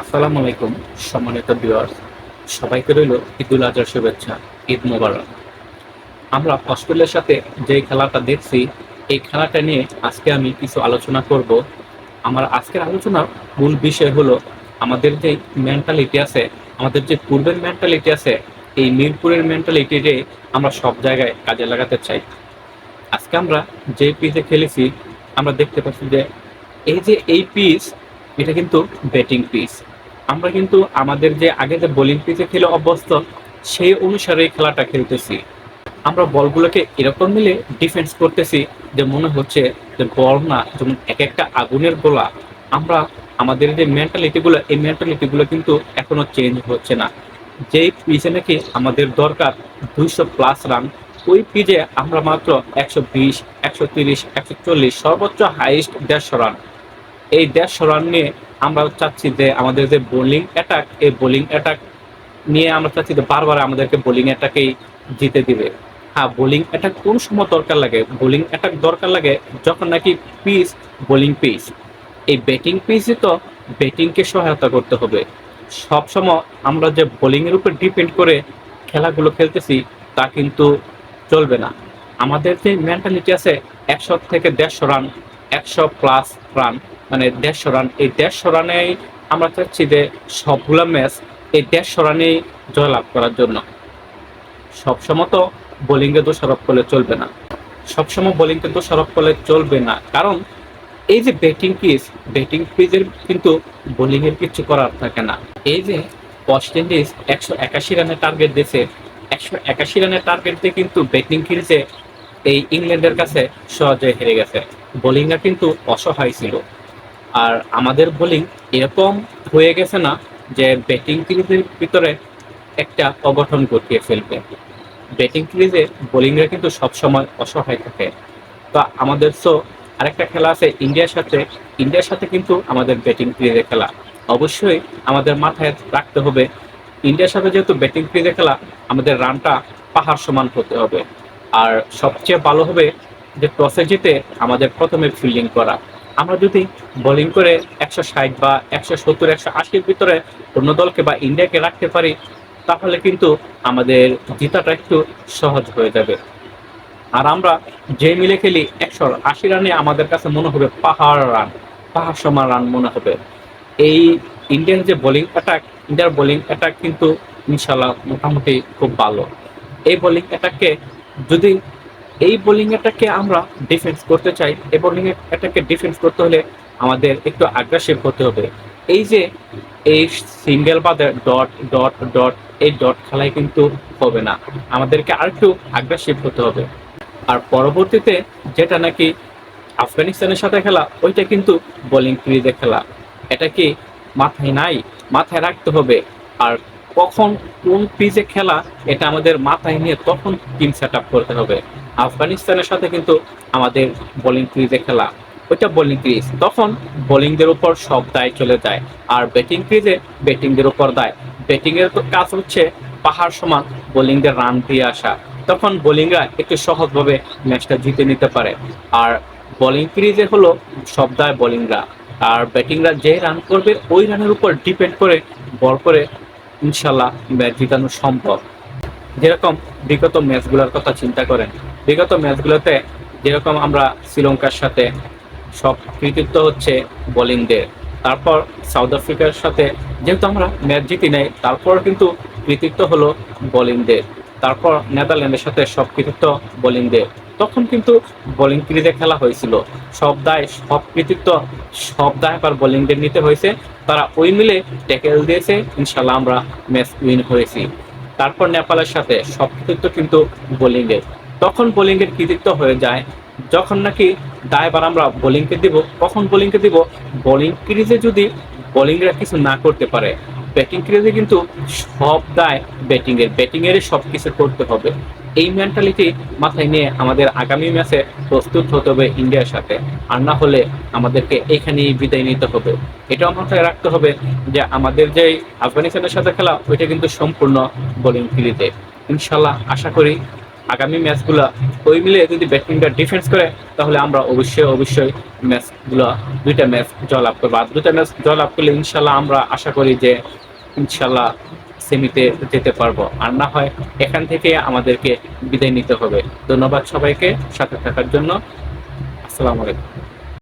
আসসালামু আলাইকুম, সম্মানিত ভিউয়ার্স সবাইকে রইল ঈদুল আজহার শুভেচ্ছা, ঈদ মোবারক। আমরা অস্ট্রেলিয়ার সাথে যে খেলাটা দেখছি, এই খেলাটা নিয়ে আজকে আমি কিছু আলোচনা করব। আমার আজকের আলোচনার মূল বিষয় হলো আমাদের যে মেন্টালিটি আছে, আমাদের যে পূর্বের মেন্টালিটি আছে, এই মিরপুরের মেন্টালিটিরে আমরা সব জায়গায় কাজে লাগাতে চাই। আজকে আমরা যে পিচে খেলেছি, আমরা দেখতে পাচ্ছি যে এই যে এই পিচ এটা কিন্তু ব্যাটিং পিচ আমরা কিন্তু আমাদের যে আগে যে বোলিং পিচে খেলে অভ্যস্ত, সেই অনুসারে খেলাটা খেলতেছি। আমরা বলগুলোকে এরকম মিলে ডিফেন্স করতেছি যে মনে হচ্ছে যে বল না, যেমন এক একটা আগুনের গোলা, আমরা আমাদের যে মেন্টালিটিগুলো এই মেন্টালিটিগুলো কিন্তু এখনও চেঞ্জ হচ্ছে না। যেই পিচে নাকি আমাদের দরকার দুইশো প্লাস রান ওই পিচে আমরা মাত্র একশো বিশ, একশো তিরিশ, একশো চল্লিশ, সর্বোচ্চ হাইস্ট দেড়শো রান এই দেড়শো রান নিয়ে আমরা চাচ্ছি যে আমাদের যে বোলিং অ্যাটাক এই বোলিং অ্যাটাক নিয়ে আমরা চাচ্ছি যে বারবার আমাদেরকে বোলিং অ্যাটাকেই জিতে দিবে। হ্যাঁ বোলিং অ্যাটাক কোন সময় দরকার লাগে? বোলিং অ্যাটাক দরকার লাগে যখন নাকি পিচ বোলিং পিচ এই ব্যাটিং পিচে তো ব্যাটিংকে সহায়তা করতে হবে। সব সময় আমরা যে বোলিংয়ের উপর ডিপেন্ড করে খেলাগুলো খেলতেছি তা কিন্তু চলবে না। আমাদের যে মেন্টালিটি আছে একশো থেকে দেড়শো রান একশো প্লাস রান মানে দেড়শো রান। এই দেড়শো রানেই আমরা চাচ্ছি যে সবগুলো ম্যাচ এই দেড়শো রানেই জয়লাভ করার জন্য। সবসময় তো বোলিংয়ে দোষারোপ করলে চলবে না। সবসময় বোলিংকে দোষারোপ করলে চলবে না। কারণ এই যে ব্যাটিং পিচ ব্যাটিং পিচের কিন্তু বোলিংয়ের কিছু করার থাকে না। এই যে ওয়েস্ট ইন্ডিজ একশো একাশি রানের টার্গেট দিয়েছে, একশো একাশি রানের টার্গেট দিয়ে কিন্তু ব্যাটিং খেলছে এই ইংল্যান্ডের কাছে সহজে হেরে গেছে। বোলিংটা কিন্তু অসহায় ছিল। আর আমাদের বোলিং এরকম হয়ে গেছে না যে ব্যাটিং ক্রিজের ভিতরে একটা অগঠন ঘটিয়ে ফেলবে। ব্যাটিং ক্রিজে বোলিংরা কিন্তু সবসময় অসহায় থাকে। তো আমাদের তো আরেকটা খেলা আছে ইন্ডিয়ার সাথে। ইন্ডিয়ার সাথে কিন্তু আমাদের ব্যাটিং ক্রিজে খেলা। অবশ্যই আমাদের মাথায় রাখতে হবে, ইন্ডিয়ার সাথে যেহেতু ব্যাটিং ক্রিজে খেলা, আমাদের রানটা পাহাড় সমান হতে হবে। আর সবচেয়ে ভালো হবে যে টসে জিতে আমাদের প্রথমে ফিল্ডিং করা। আমরা যদি বোলিং করে একশো ষাট বা একশো সত্তর, একশো আশির ভিতরে অন্য দলকে বা ইন্ডিয়াকে রাখতে পারি, তাহলে কিন্তু আমাদের জিতাটা একটু সহজ হয়ে যাবে। আর আমরা যে মিলে খেলি একশো আশি রানে, আমাদের কাছে মনে হবে পাহাড় রান, পাহাড় সমান রান মনে হবে। এই ইন্ডিয়ান যে বোলিং অ্যাটাক ইন্ডিয়ার বোলিং অ্যাটাক কিন্তু ইনশাল্লাহ মোটামুটি খুব ভালো। এই বোলিং অ্যাটাককে যদি এই বোলিং অ্যাটাককে আমরা ডিফেন্স করতে চাই। এই বোলিং অ্যাটাককে ডিফেন্স করতে হলে আমাদের একটু আগ্রাসিভ হতে হবে। এই যে এই সিঙ্গেল বাদে ডট ডট ডট এই ডট খেলায় কিন্তু হবে না। আমাদেরকে আর একটু আগ্রাসিভ হতে হবে। আর পরবর্তীতে যেটা নাকি আফগানিস্তানের সাথে খেলা, ওইটা কিন্তু বোলিং ক্রিজে খেলা। এটা কি মাথায় নাই? মাথায় রাখতে হবে। আর কখন কোন পিচে খেলা, এটা আমাদের মাথায় নিয়ে তখন টিম সেট করতে হবে। আফগানিস্তানের সাথে কিন্তু আমাদের বোলিং ক্রিজে খেলা, ওইটা বোলিং ক্রিজ তখন বোলিংদের উপর সব দায় চলে যায়, আর ব্যাটিং ক্রিজে ব্যাটিংদের উপর দায় ব্যাটিংয়ের কাজ হচ্ছে পাহাড় সমান বোলিংদের রান দিয়ে আসা। তখন বোলিংরা একটু সহজভাবে ম্যাচটা জিতে নিতে পারে। আর বোলিং ক্রিজে হলো, সব দায় বোলিংরা আর ব্যাটিংরা যে রান করবে, ওই রানের উপর ডিপেন্ড করে বল করে ইনশাল্লাহ ম্যাচ জিতানো সম্ভব। যেরকম বিগত ম্যাচগুলোর কথা চিন্তা করেন বিগত ম্যাচগুলোতে যেরকম আমরা শ্রীলঙ্কার সাথে সব কৃতিত্ব হচ্ছে বোলিংদের, তারপর সাউথ আফ্রিকার সাথে যেহেতু আমরা ম্যাচ জিতি নাই, তারপর কিন্তু কৃতিত্ব হলো বোলিংদের, তারপর নেদারল্যান্ডের সাথে সব কৃতিত্ব বোলিংদের। তখন কিন্তু বোলিং ক্রিজে খেলা হয়েছিল, সব দায়, সব কৃতিত্ব, সব দায় আবার বোলিংদের নিতে হয়েছে, তারা ওই মিলে ট্যাকেল দিয়েছে ইনশাল্লাহ আমরা ম্যাচ উইন হয়েছি। তারপর নেপালের সাথে সব কৃতিত্ব কিন্তু বোলিংয়ের তখন বোলিংয়ের কৃতিত্ব হয়ে যায়। যখন নাকি দায়বার আমরা বোলিংকে দিব কখন বোলিংকে দিব। বোলিং ক্রিজে যদি বোলিংরা কিছু না করতে পারে, ব্যাটিং ক্রিজে কিন্তু সব দায় ব্যাটিং এর ব্যাটিং এর সব কিছু করতে হবে। এই মেন্টালিটি মাথায় নিয়ে আমাদের আগামী ম্যাচে প্রস্তুত হতে হবে ইন্ডিয়ার সাথে। আর না হলে আমাদেরকে এখানেই বিদায় নিতে হবে। এটাও মাথায় রাখতে হবে যে আমাদের যে আফগানিস্তানের সাথে খেলা, ওইটা কিন্তু সম্পূর্ণ বোলিং ক্রিজে। ইনশাল্লাহ আশা করি আগামী ম্যাচগুলো ওই মিলে যদি ব্যাটিংটা ডিফেন্স করে, তাহলে আমরা অবশ্যই অবশ্যই ম্যাচগুলো, দুইটা ম্যাচ জয়লাভ করব। আর দুইটা ম্যাচ জয়লাভ করলে ইনশাল্লাহ আমরা আশা করি যে ইনশাল্লাহ সেমিতে যেতে পারব। আর না হয় এখান থেকে আমাদেরকে বিদায় নিতে হবে। ধন্যবাদ সবাইকে সাথে থাকার জন্য। আসসালামু আলাইকুম।